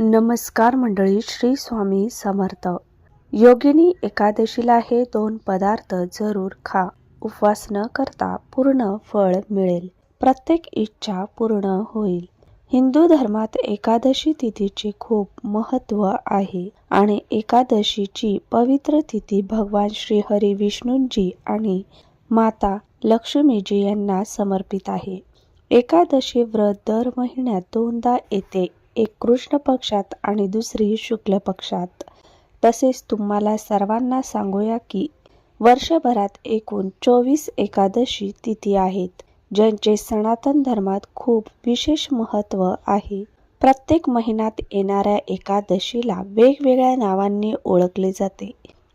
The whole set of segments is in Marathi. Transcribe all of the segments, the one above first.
नमस्कार मंडळी श्री स्वामी समर्थ. योगिनी एकादशीला हे दोन पदार्थ जरूर खा. उपवास न करता पूर्ण फळ मिळेल. प्रत्येक इच्छा पूर्ण होईल. हिंदू धर्मात एकादशी तिथीचे खूप महत्त्व आहे आणि एकादशीची पवित्र तिथी भगवान श्री हरी विष्णूंजी आणि माता लक्ष्मीजी यांना समर्पित आहे. एकादशी व्रत दर महिन्यात दोनदा येते. एक कृष्ण पक्षात आणि दुसरी शुक्ल पक्षात. तसेच तुम्हाला सर्वांना सांगूया की वर्षभरात एकूण चोवीस एकादशी तिथी आहेत ज्यांचे सनातन धर्मात खूप विशेष महत्त्व आहे. प्रत्येक महिन्यात येणाऱ्या एकादशीला वेगवेगळ्या नावांनी ओळखले जाते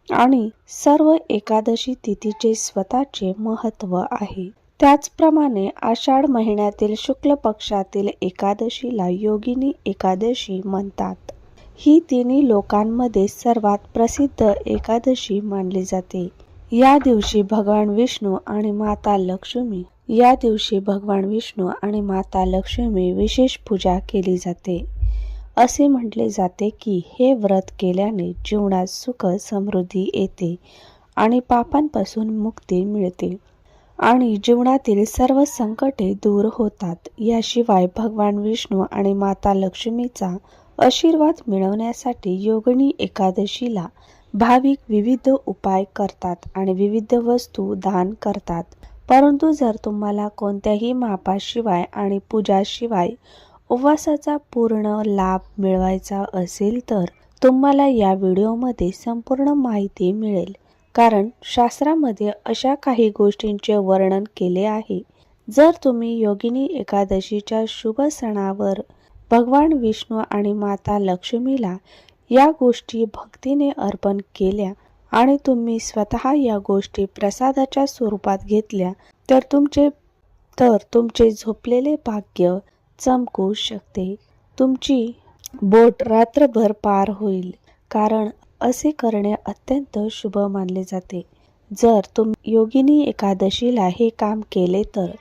आणि सर्व एकादशी तिथीचे स्वतःचे महत्त्व आहे. त्याचप्रमाणे आषाढ महिन्यातील शुक्ल पक्षातील एकादशीला योगिनी एकादशी म्हणतात. ही तिन्ही लोकांमध्ये सर्वात प्रसिद्ध एकादशी मानली जाते. या दिवशी भगवान विष्णू आणि माता लक्ष्मी या दिवशी भगवान विष्णू आणि माता लक्ष्मी विशेष पूजा केली जाते. असे म्हटले जाते की हे व्रत केल्याने जीवनात सुख समृद्धी येते आणि पापांपासून मुक्ती मिळते. आणि जीवनातील सर्व संकटे दूर होतात. याशिवाय भगवान विष्णू आणि माता लक्ष्मीचा आशीर्वाद मिळवण्यासाठी योगिनी एकादशीला भाविक विविध उपाय करतात आणि विविध वस्तू दान करतात. परंतु जर तुम्हाला कोणत्याही मापाशिवाय आणि पूजाशिवाय उपवासाचा पूर्ण लाभ मिळवायचा असेल तर तुम्हाला या व्हिडिओमध्ये संपूर्ण माहिती मिळेल. कारण शास्त्रामध्ये अशा काही गोष्टींचे वर्णन केले आहे. जर तुम्ही योगिनी एकादशीच्या शुभ सणावर भगवान विष्णू आणि माता लक्ष्मीला या गोष्टी भक्तीने अर्पण केल्या आणि तुम्ही स्वतः या गोष्टी प्रसादाच्या स्वरूपात घेतल्या तर तुमचे तर तुमचे झोपलेले भाग्य चमकू शकते. तुमची बोट रात्रभर पार होईल. कारण असे करणे अत्यंत शुभ मानले जाते. जर तुम योगिनी एकादशीला हे काम केले तर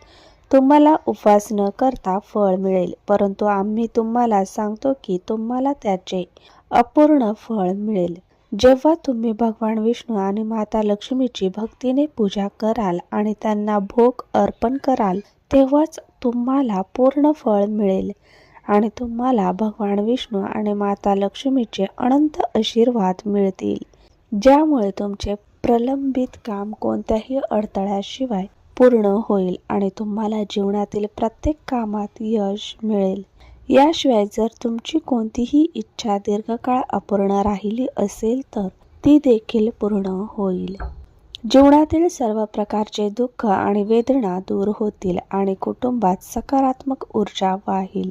तुम्हाला उपवास न करता फळ मिळेल परंतु आम्ही तुम्हाला सांगतो की तुम्हाला त्याचे अपूर्ण फळ मिळेल. जेव्हा तुम्ही भगवान विष्णू आणि माता लक्ष्मीची भक्तीने पूजा कराल आणि त्यांना भोग अर्पण कराल तेव्हाच तुम्हाला पूर्ण फळ मिळेल. आणि तुम्हाला भगवान विष्णू आणि माता लक्ष्मीचे अनंत आशीर्वाद मिळतील. ज्यामुळे तुमचे प्रलंबित काम कोणत्याही अडथळ्याशिवाय पूर्ण होईल आणि तुम्हाला जीवनातील प्रत्येक कामात यश मिळेल. याशिवाय जर तुमची कोणतीही इच्छा दीर्घकाळ अपूर्ण राहिली असेल तर ती देखील पूर्ण होईल. जीवनातील सर्व प्रकारचे दुःख आणि वेदना दूर होतील आणि कुटुंबात सकारात्मक ऊर्जा वाहील.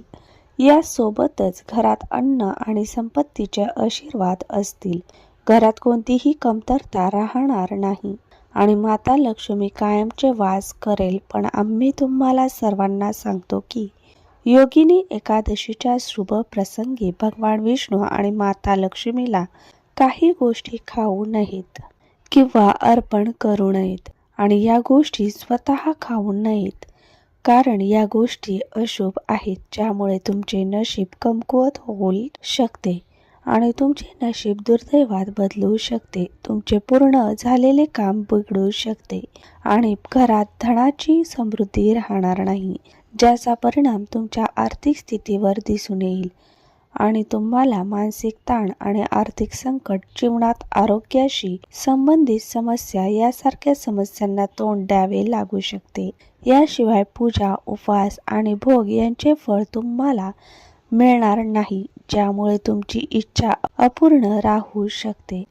यासोबतच घरात अन्न आणि संपत्तीचे आशीर्वाद असतील. घरात कोणतीही कमतरता राहणार नाही. आणि माता लक्ष्मी कायमचे वास करेल पण आम्ही तुम्हाला सर्वांना सांगतो की योगिनी एकादशीच्या शुभ प्रसंगी भगवान विष्णू आणि माता लक्ष्मीला काही गोष्टी खाऊ नयेत किंवा अर्पण करू नयेत. आणि या गोष्टी स्वतः खाऊ नयेत. कारण या गोष्टी अशुभ आहेत ज्यामुळे तुमचे नशीब कमकुवत होऊ शकते आणि तुमचे नशीब दुर्दैवात बदलू शकते. तुमचे पूर्ण झालेले काम बिघडू शकते आणि घरात धनाची समृद्धी राहणार नाही ज्याचा परिणाम तुमच्या आर्थिक स्थितीवर दिसून येईल. आणि तुम्हाला मानसिक ताण आणि आर्थिक संकट जीवनात आरोग्याशी संबंधित समस्या यासारख्या समस्यांना तोंड द्यावे लागू शकते. याशिवाय पूजा उपवास आणि भोग यांचे फळ तुम्हाला मिळणार नाही ज्यामुळे तुमची इच्छा अपूर्ण राहू शकते.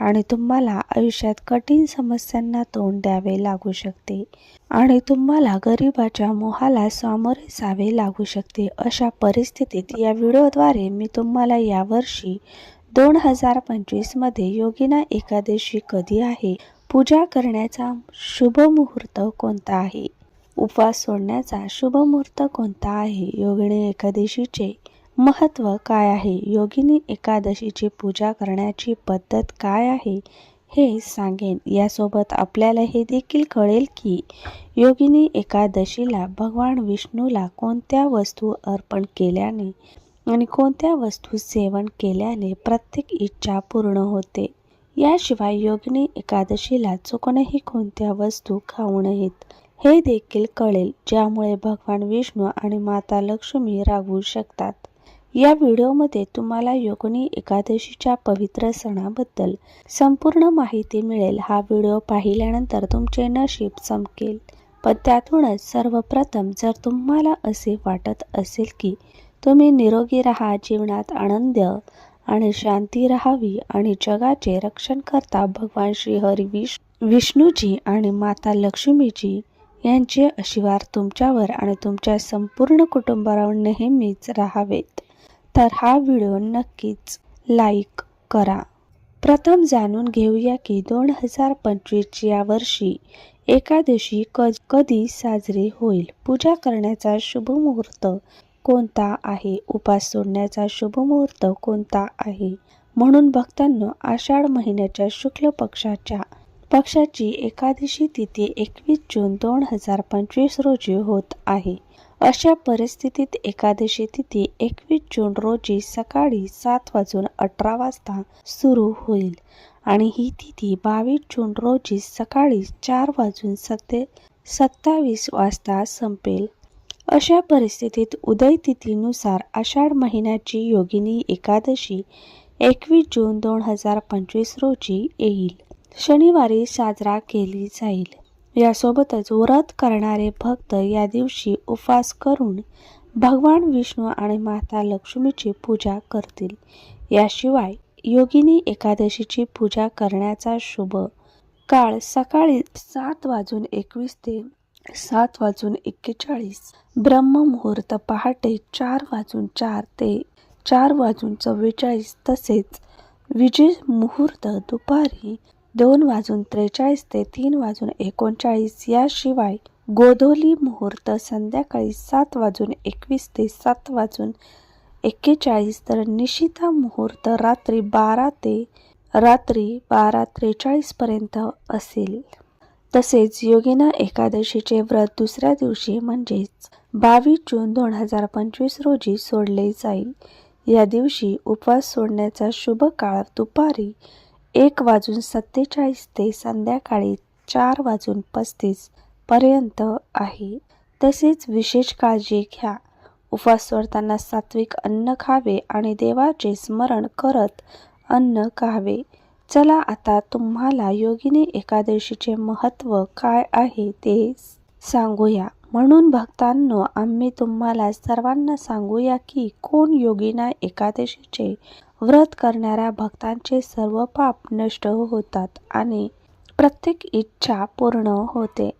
आणि तुम्हाला आयुष्यात कठीण समस्यांना तोंड द्यावे लागू शकते. आणि तुम्हाला गरिबाच्या मोहाला सामोरे जावे लागू शकते अशा परिस्थितीत या व्हिडिओद्वारे मी तुम्हाला यावर्षी दोन हजार पंचवीसमध्ये योगिना एकादशी कधी आहे पूजा करण्याचा शुभ मुहूर्त कोणता आहे उपवास सोडण्याचा शुभ मुहूर्त कोणता आहे योगिनी एकादशीचे महत्त्व काय आहे? योगिनी एकादशीची पूजा करण्याची पद्धत काय आहे हे सांगेन. यासोबत आपल्याला हे देखील कळेल की योगिनी एकादशीला भगवान विष्णूला कोणत्या वस्तू अर्पण केल्याने आणि कोणत्या वस्तू सेवन केल्याने प्रत्येक इच्छा पूर्ण होते? याशिवाय योगिनी एकादशीला चुकूनही कोणत्या वस्तू खाऊ नयेत हे देखील कळेल ज्यामुळे भगवान विष्णू आणि माता लक्ष्मी रागवू शकतात. या व्हिडिओमध्ये तुम्हाला योगिनी एकादशीच्या पवित्र सणाबद्दल संपूर्ण माहिती मिळेल. हा व्हिडिओ पाहिल्यानंतर तुमचे नशीब चमकेल पण त्यातूनच सर्वप्रथम जर तुम्हाला असे वाटत असेल की तुम्ही निरोगी राहा जीवनात आनंद आणि शांती राहावी आणि जगाचे रक्षण करता भगवान श्री हरी विष विष्णूजी आणि माता लक्ष्मीजी यांचे आशीर्वाद तुमच्यावर आणि तुमच्या संपूर्ण कुटुंबावर नेहमीच राहावेत. तर हा व्हिडिओ नक्कीच लाईक करा. प्रथम जाणून घेऊया की दोन हजार पंचवीस या वर्षी एका दिवशी कधी साजरी होईल. पूजा करण्याचा शुभ मुहूर्त कोणता आहे? उपास सोडण्याचा शुभ मुहूर्त कोणता आहे? म्हणून भक्तांना आषाढ महिन्याच्या शुक्ल पक्षाच्या पक्षाची एकादशी तिथी एकवीस जून दोन हजार पंचवीस रोजी होत आहे. अशा परिस्थितीत एकादशी तिथी एकवीस जून रोजी सकाळी सात वाजून अठरा वाजता सुरू होईल आणि ही तिथी बावीस जून रोजी सकाळी चार वाजून सत्ते सत्तावीस वाजता संपेल. अशा परिस्थितीत उदय तिथीनुसार आषाढ महिन्याची योगिनी एकादशी एकवीस जून दोन हजार पंचवीस रोजी येईल. शनिवारी साजरा केली जाईल. यासोबतच व्रत करणारे भक्त या दिवशी उपवास करून भगवान विष्णू आणि माता लक्ष्मीची पूजा करतील. याशिवाय योगिनी एकादशीची पूजा करण्याचा शुभ काळ सकाळी सात वाजून एकवीस ते सात वाजून एक्केचाळीस ब्रह्ममुहूर्त पहाटे चार वाजून चार ते चार वाजून चव्वेचाळीस तसेच विजय मुहूर्त दुपारी दोन वाजून त्रेचाळीस ते तीन वाजून एकोणचाळीस याशिवाय गोधोली मुहूर्त संध्याकाळी सात वाजून एकवीस ते सात वाजून एक्केचाळीस तर निशिता मुहूर्त रात्री बारा ते रात्री बारा त्रेचाळीसपर्यंत असेल. तसेच योगिना एकादशीचे व्रत दुसऱ्या दिवशी म्हणजेच बावीस जून दोन हजार पंचवीस रोजी सोडले जाईल. या दिवशी उपवास सोडण्याचा शुभ काळ दुपारी एक वाजून सत्तेचाळीस ते संध्याकाळी चार वाजून पस्तीस पर्यंत आहे. तसेच विशेष काळजी घ्या. उपवास सोडताना सात्विक अन्न खावे आणि देवाचे स्मरण करत अन्न खावे. चला आता तुम्हाला योगिनी एकादशीचे महत्त्व काय आहे ते सांगूया. म्हणून भक्तांनो आम्ही तुम्हाला सर्वांना सांगूया की कोण योगिना एकादशीचे व्रत करणाऱ्या भक्तांचे सर्व पाप नष्ट होतात आणि प्रत्येक इच्छा पूर्ण होते.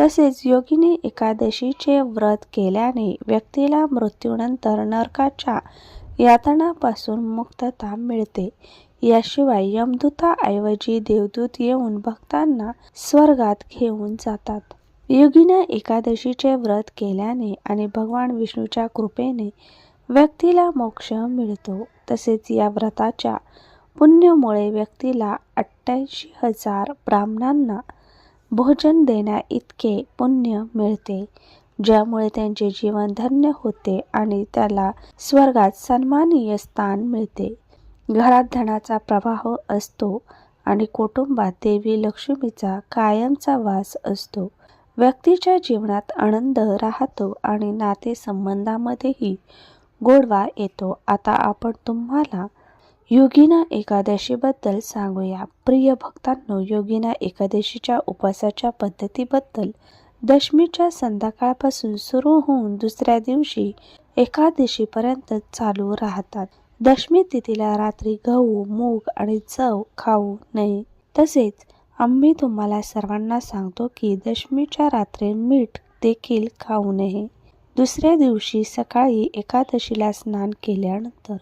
तसेच योगिनी एकादशीचे व्रत केल्याने व्यक्तीला मृत्यूनंतर नरकाच्या यातनापासून मुक्तता मिळते. याशिवाय यमदूताऐवजी देवदूत येऊन भक्तांना स्वर्गात घेऊन जातात. योगिना एकादशीचे व्रत केल्याने आणि भगवान विष्णूच्या कृपेने व्यक्तीला मोक्ष मिळतो. तसेच या व्रताच्या पुण्यमुळे व्यक्तीला अठ्ठ्याऐंशी हजार ब्राह्मणांना भोजन देण्या इतके पुण्य मिळते ज्यामुळे त्यांचे जीवन धन्य होते आणि त्याला स्वर्गात सन्मानीय स्थान मिळते. घरात धनाचा प्रवाह असतो आणि कुटुंबात देवी लक्ष्मीचा कायमचा वास असतो. व्यक्तीच्या जीवनात आनंद राहतो आणि नातेसंबंधामध्येही गोडवा येतो. आता आपण तुम्हाला योगिना एकादशीबद्दल सांगूया. प्रिय भक्तांनो योगिना एकादशीच्या उपवासाच्या पद्धतीबद्दल दशमीच्या संध्याकाळपासून सुरू होऊन दुसऱ्या दिवशी एकादशीपर्यंत चालू राहतात. दशमी तिथीला रात्री गहू मूग आणि चव खाऊ नये. तसेच आम्ही तुम्हाला सर्वांना सांगतो की दशमीच्या रात्री मीठ देखील खाऊ नये. दुसऱ्या दिवशी सकाळी एकादशीला स्नान केल्यानंतर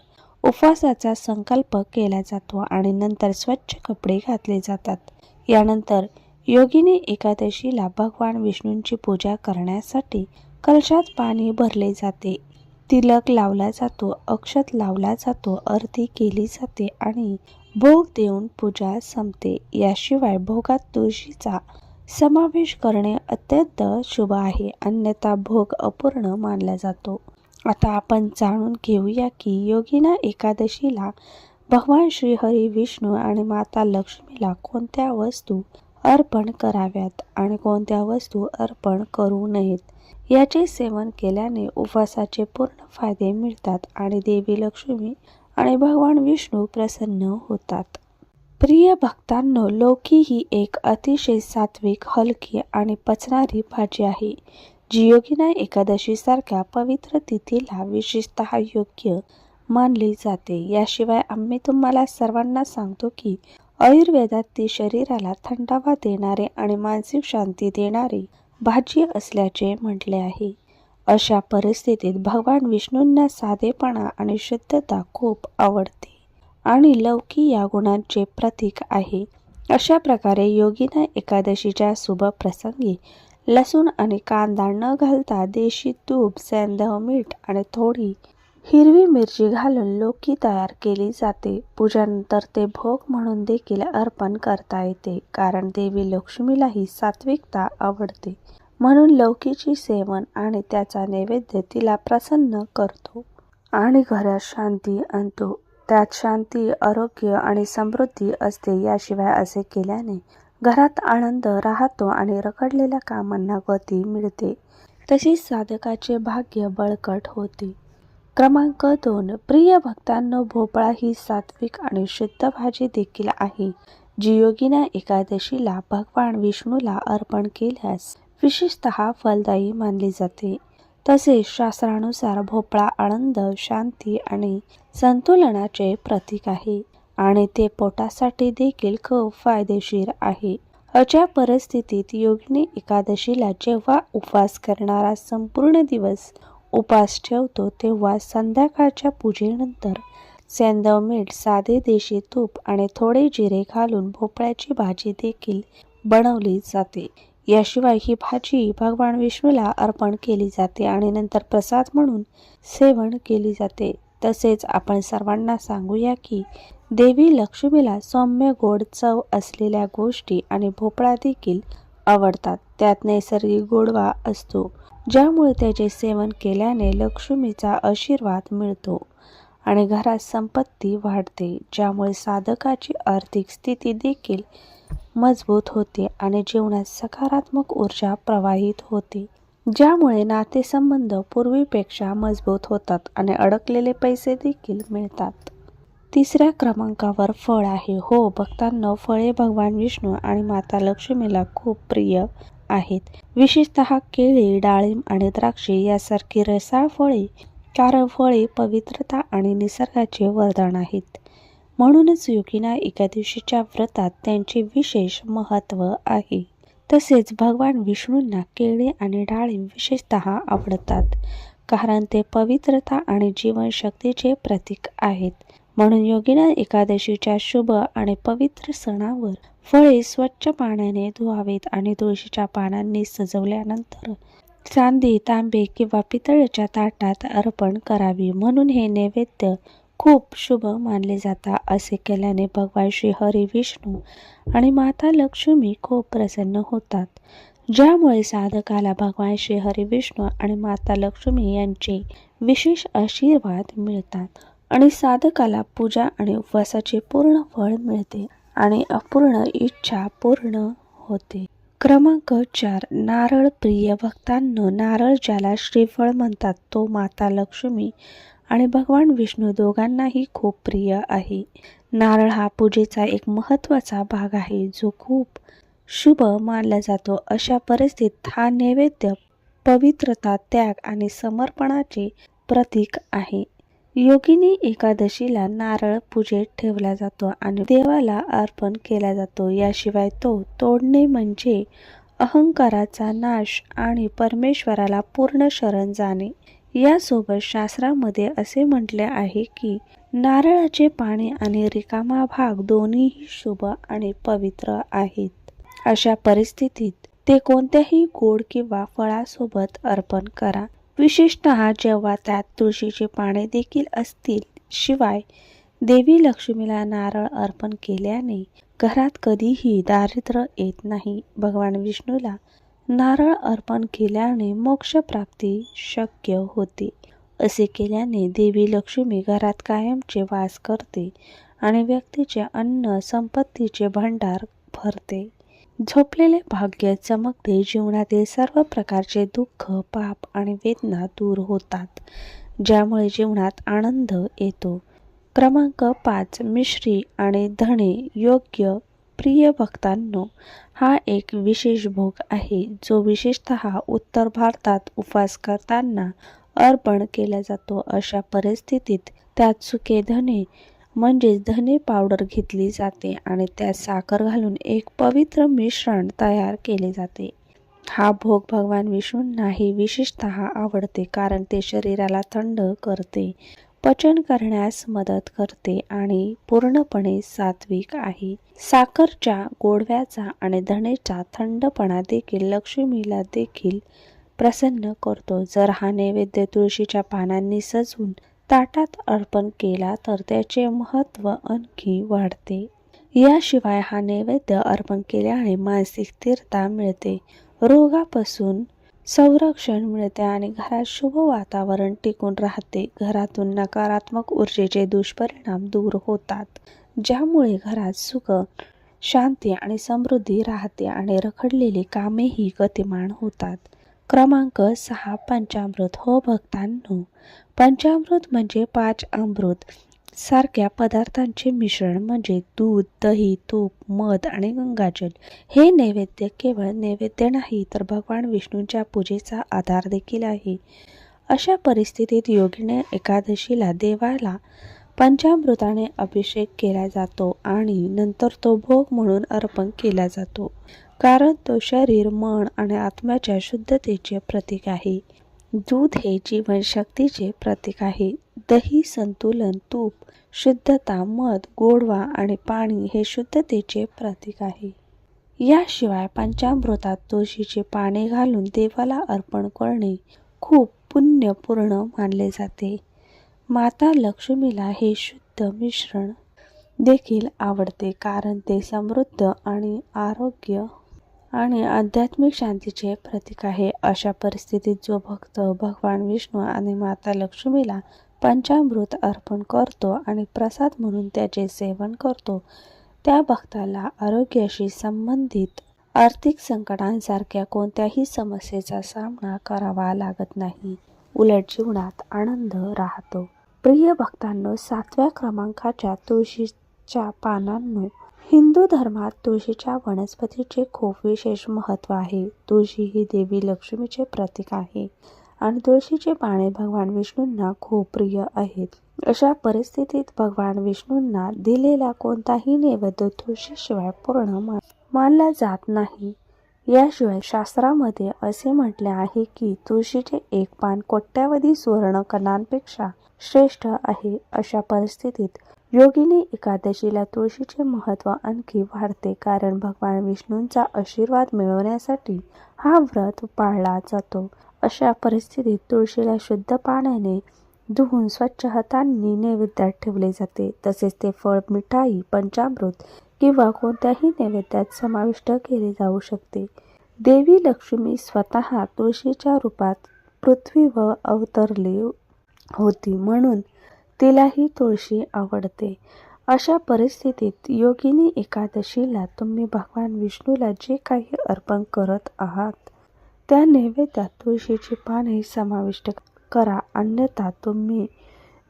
उपवासाचा संकल्प केला जातो आणि नंतर स्वच्छ कपडे घातले जातात. यानंतर योगीने एकादशीला भगवान विष्णूंची पूजा करण्यासाठी कलशात पाणी भरले जाते. तिलक लावला जातो अक्षत लावला जातो आरती केली जाते आणि भोग देऊन पूजा संपते. याशिवाय भोगात तुळशीचा समावेश करणे अत्यंत शुभ आहे. अन्यथा भोग अपूर्ण मानला जातो. आता आपण जाणून घेऊया की योगिना एकादशीला भगवान श्रीहरी विष्णू आणि माता लक्ष्मीला कोणत्या वस्तू अर्पण कराव्यात आणि कोणत्या वस्तू अर्पण करू नयेत? याचे सेवन केल्याने उपवासाचे पूर्ण फायदे मिळतात आणि देवी लक्ष्मी आणि भगवान विष्णू प्रसन्न होतात. प्रिय भक्तांनो लौकी ही एक अतिशय सात्विक हलकी आणि पचणारी भाजी आहे जी योगिना एकादशीसारख्या पवित्र तिथीला विशेषतः योग्य मानली जाते. याशिवाय आम्ही तुम्हाला सर्वांना सांगतो की आयुर्वेदात ती शरीराला थंडावा देणारे आणि मानसिक शांती देणारी भाजी असल्याचे म्हटले आहे. अशा परिस्थितीत भगवान विष्णूंना साधेपणा आणि शुद्धता खूप आवडते. आणि लौकी या गुणांचे प्रतीक आहे अशा प्रकारे योगिना एकादशीच्या शुभ प्रसंगी लसूण आणि कांदा न घालता देशी तूप सेंदव मीठ आणि थोडी हिरवी मिरची घालून लौकी तयार केली जाते. पूजानंतर ते भोग म्हणून देखील अर्पण करता येते कारण देवी लक्ष्मीलाही सात्विकता आवडते. म्हणून लौकीची सेवन आणि त्याचा नैवेद्य तिला प्रसन्न करतो. आणि घरात शांती आणतो. त्यात शांती आरोग्य आणि समृद्धी असते याशिवाय असे केल्याने घरात आनंद राहतो आणि रखडलेल्या कामांना गती मिळते. तसेच साधकाचे भाग्य बळकट होते. क्रमांक दोन. प्रिय भक्तांनो भोपळा ही सात्विक आणि शुद्ध भाजी देखील आहे जी योगीना एकादशीला भगवान विष्णूला अर्पण केल्यास विशेषतः फलदायी मानली जाते. तसेच शास्त्रानुसार भोपळा आनंद शांती आणि संतुलनाचे प्रतीक आहे आणि ते पोटासाठी देखील खूप फायदेशीर आहे. अशा परिस्थितीत योगिनी एकादशीला जेव्हा उपवास करणारा संपूर्ण दिवस उपास ठेवतो तेव्हा संध्याकाळच्या पूजेनंतर सेंदव मीठ साधे देशी तूप आणि थोडे जिरे घालून भोपळ्याची भाजी देखील बनवली जाते. याशिवाय ही भाजी भगवान विष्णूला अर्पण केली जाते आणि नंतर प्रसाद म्हणून सेवन केली जाते. तसेच आपण सर्वांना सांगूया की देवी लक्ष्मीला सौम्य गोड चव असलेल्या गोष्टी आणि भोपळा देखील आवडतात. त्यात नैसर्गिक गोडवा असतो ज्यामुळे त्याचे सेवन केल्याने लक्ष्मीचा आशीर्वाद मिळतो आणि घरात संपत्ती वाढते ज्यामुळे साधकाची आर्थिक स्थिती देखील मजबूत होते आणि जीवनात सकारात्मक ऊर्जा प्रवाहित होते. ज्यामुळे नातेसंबंध पूर्वीपेक्षा मजबूत होतात आणि अडकलेले पैसे देखील मिळतात. तिसऱ्या क्रमांकावर फळ आहे. हो भक्तांना फळे भगवान विष्णू आणि माता लक्ष्मीला खूप प्रिय आहेत. विशेषतः केळी डाळिंब आणि द्राक्षे यासारखी रसाळ फळे कारण फळे पवित्रता आणि निसर्गाचे वरदान आहेत. म्हणूनच योगिना एकादशीच्या व्रतात त्यांचे विशेष महत्त्व आहे. तसेच भगवान विष्णूंना केळी आणि डाळिंब विशेषतः आवडतात कारण ते पवित्रता आणि जीवनशक्तीचे प्रतीक आहेत. म्हणून योगिना एकादशीच्या शुभ आणि पवित्र सणावर फळे स्वच्छ पाण्याने धुवावेत आणि तुळशीच्या पानांनी सजवल्यानंतर चांदी तांबे किंवा पितळेच्या ताटात अर्पण करावी. म्हणून हे नैवेद्य खूप शुभ मानले जातात असे केल्याने भगवान श्री हरी विष्णू आणि माता लक्ष्मी खूप प्रसन्न होतात. ज्यामुळे साधकाला भगवान श्री हरी विष्णू आणि माता लक्ष्मी यांचे विशेष आशीर्वाद मिळतात आणि साधकाला पूजा आणि उपवासाचे पूर्ण फळ मिळते आणि अपूर्ण इच्छा पूर्ण होते. क्रमांक चार नारळ प्रिय भक्तांनो नारळ ज्याला श्रीफळ म्हणतात तो माता लक्ष्मी आणि भगवान विष्णू दोघांनाही खूप प्रिय आहे. नारळ हा पूजेचा एक महत्त्वाचा भाग आहे जो खूप शुभ मानला जातो. अशा परिस्थितीत हा नैवेद्य पवित्रता त्याग आणि समर्पणाचे प्रतीक आहे. योगिनी एकादशीला नारळ पूजेत ठेवला जातो आणि देवाला अर्पण केला जातो. याशिवाय तो तोडणे म्हणजे अहंकाराचा नाश आणि परमेश्वराला पूर्ण शरण जाणे. यासोबत शास्त्रामध्ये असे म्हटले आहे की नारळाचे पाणी आणि रिकामा भाग दोन्हीही शुभ आणि पवित्र आहेत. अशा परिस्थितीत ते कोणत्याही गोड किंवा फळासोबत अर्पण करा. विशेषतः जेव्हा त्यात तुळशीचे पाने देखील असतील शिवाय देवी लक्ष्मीला नारळ अर्पण केल्याने घरात कधीही दारिद्र्य येत नाही. भगवान विष्णूला नारळ अर्पण केल्याने मोक्षप्राप्ती शक्य होते. असे केल्याने देवी लक्ष्मी घरात कायमचे वास करते आणि व्यक्तीचे अन्न संपत्तीचे भंडार भरते. झोपलेले भाग्य चमकते जीवनातील सर्व प्रकारचे दुःख पाप आणि वेदना दूर होतात ज्यामुळे जीवनात आनंद येतो. क्रमांक पाच मिश्री आणि धणे योग्य प्रिय भक्तांनो हा एक विशेष भोग आहे जो विशेषतः उत्तर भारतात उपवास करताना अर्पण केला जातो. अशा परिस्थितीत त्यात सुके धने म्हणजेच धने पावडर घेतली जाते आणि त्यात साखर घालून एक पवित्र मिश्रण तयार केले जाते. हा भोग भगवान विष्णूंनाही विशेषतः आवडते कारण ते शरीराला थंड करते पचन करण्यास मदत करते आणि पूर्णपणे सात्विक आहे. साखरच्या गोडव्याचा आणि धनेचा थंडपणा देखील लक्ष्मीला देखील प्रसन्न करतो. जर हा नैवेद्य तुळशीच्या पानांनी सजवून ताटात अर्पण केला तर त्याचे महत्त्व आणखी वाढते. याशिवाय हा नैवेद्य अर्पण केल्याने मानसिक स्थिरता मिळते. रोगापासून संरक्षण मिळते आणि घरात शुभ वातावरण टिकून राहते. घरातून नकारात्मक ऊर्जेचे दुष्परिणाम दूर होतात ज्यामुळे घरात सुख शांती आणि समृद्धी राहते आणि रखडलेली कामेही गतिमान होतात. क्रमांक सहा पंचामृत हो भक्तांनो. पंचामृत म्हणजे पाच अमृत. सारख्या पदार्थांचे मिश्रण म्हणजे दूध दही तूप मध आणि गंगाजल. हे नैवेद्य केवळ नैवेद्य नाही तर भगवान विष्णूंच्या पूजेचा आधार देखील आहे. अशा परिस्थितीत योगीने एकादशीला देवाला पंचामृताने अभिषेक केला जातो आणि नंतर तो भोग म्हणून अर्पण केला जातो. कारण तो शरीर मन आणि आत्म्याच्या शुद्धतेचे प्रतीक आहे. दूध हे जीवनशक्तीचे प्रतीक आहे. दही संतुलन तूप शुद्धता मध गोडवा आणि पाणी हे शुद्धतेचे प्रतीक आहे. याशिवाय पंचामृतात तुळशीचे पाने घालून देवाला अर्पण करणे खूप पुण्यपूर्ण मानले जाते. माता लक्ष्मीला हे शुद्ध मिश्रण देखील आवडते कारण ते समृद्ध आणि आरोग्य आणि आध्यात्मिक शांतीचे प्रतीक आहे. अशा परिस्थितीत जो भक्त भगवान विष्णू आणि माता लक्ष्मीला पंचामृत अर्पण करतो आणि प्रसाद म्हणून त्याचे सेवन करतो त्या भक्ताला आरोग्याशी संबंधित आर्थिक संकटांसारख्या कोणत्याही समस्येचा सामना करावा लागत नाही. उलट जीवनात आनंद राहतो. प्रिय भक्तांनो सातव्या क्रमांकाच्या तुळशीच्या पानांनो हिंदू धर्मात तुळशीच्या वनस्पतीचे खूप विशेष महत्त्व आहे. तुळशी ही देवी लक्ष्मीचे प्रतीक आहे आणि तुळशीचे पाने भगवान विष्णूंना खूप प्रिय आहेत. अशा परिस्थितीत भगवान विष्णूंना दिलेला कोणताही नैवेद्य तुळशीशिवाय पूर्ण मानला जात नाही. याशिवाय शास्त्रामध्ये असे म्हटले आहे की तुळशीचे एक पान कोट्यावधी सुवर्ण कणांपेक्षा श्रेष्ठ आहे अशा परिस्थितीत योगिनी एकादशीला तुळशीचे महत्त्व आणखी वाढते कारण भगवान विष्णूंचा आशीर्वाद मिळवण्यासाठी हा व्रत पाळला जातो. अशा परिस्थितीत तुळशीला शुद्ध पाण्याने धुवून स्वच्छ हातांनी नैवेद्यात ठेवले जाते. तसेच ते फळ मिठाई पंचामृत किंवा कोणत्याही नैवेद्यात समाविष्ट केले जाऊ शकते. देवी लक्ष्मी स्वतः तुळशीच्या रूपात पृथ्वीवर अवतरली होती म्हणून तिलाही तुळशी आवडते. अशा परिस्थितीत योगिनी एकादशीला तुम्ही भगवान विष्णूला जे काही अर्पण करत आहात त्या नैवेद्यात तुळशीची पाने समाविष्ट करा. अन्यथा तुम्ही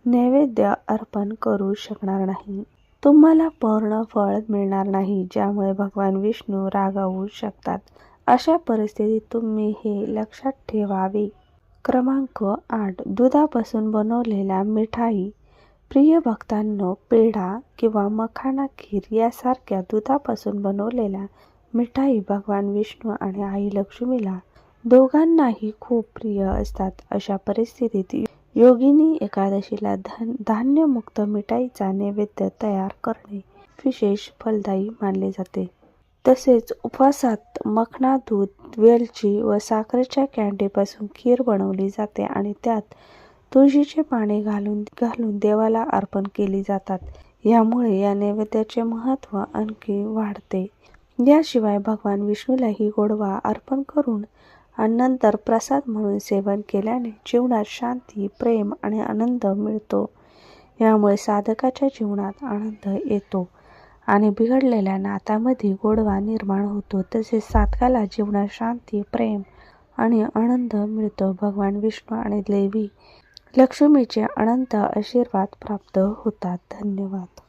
नैवेद्य अर्पण करू शकणार नाही. तुम्हाला पूर्ण फळ मिळणार नाही ज्यामुळे भगवान विष्णू रागावू शकतात. अशा परिस्थितीत तुम्ही हे लक्षात ठेवावे. क्रमांक आठ. दुधापासून बनवलेल्या मिठाई प्रिय भक्तांनो पेढा किंवा मखाना खीर यासारख्या दुधापासून बनवलेल्या मिठाई भगवान विष्णू आणि आई लक्ष्मीला दोघांनाही खूप प्रिय असतात. अशा परिस्थितीत योगिनी एकादशीला धान धान्यमुक्त मिठाईचा नैवेद्य तयार करणे विशेष फलदायी मानले जाते. तसेच उपवासात मखना दूध वेलची व साखरेच्या कॅन्डीपासून खीर बनवली जाते आणि त्यात तुळशीचे पाने घालून घालून देवाला अर्पण केली जातात. यामुळे या नैवेद्याचे महत्त्व आणखी वाढते. याशिवाय भगवान विष्णूलाही गोडवा अर्पण करून आणि नंतर प्रसाद म्हणून सेवन केल्याने जीवनात शांती प्रेम आणि आनंद मिळतो. यामुळे साधकाच्या जीवनात आनंद येतो आणि बिघडलेल्या नात्यामध्ये गोडवा निर्माण होतो. तसेच साधकाला जीवनात शांती प्रेम आणि आनंद मिळतो. भगवान विष्णू आणि देवी लक्ष्मीचे अनंत आशीर्वाद प्राप्त होतात. धन्यवाद.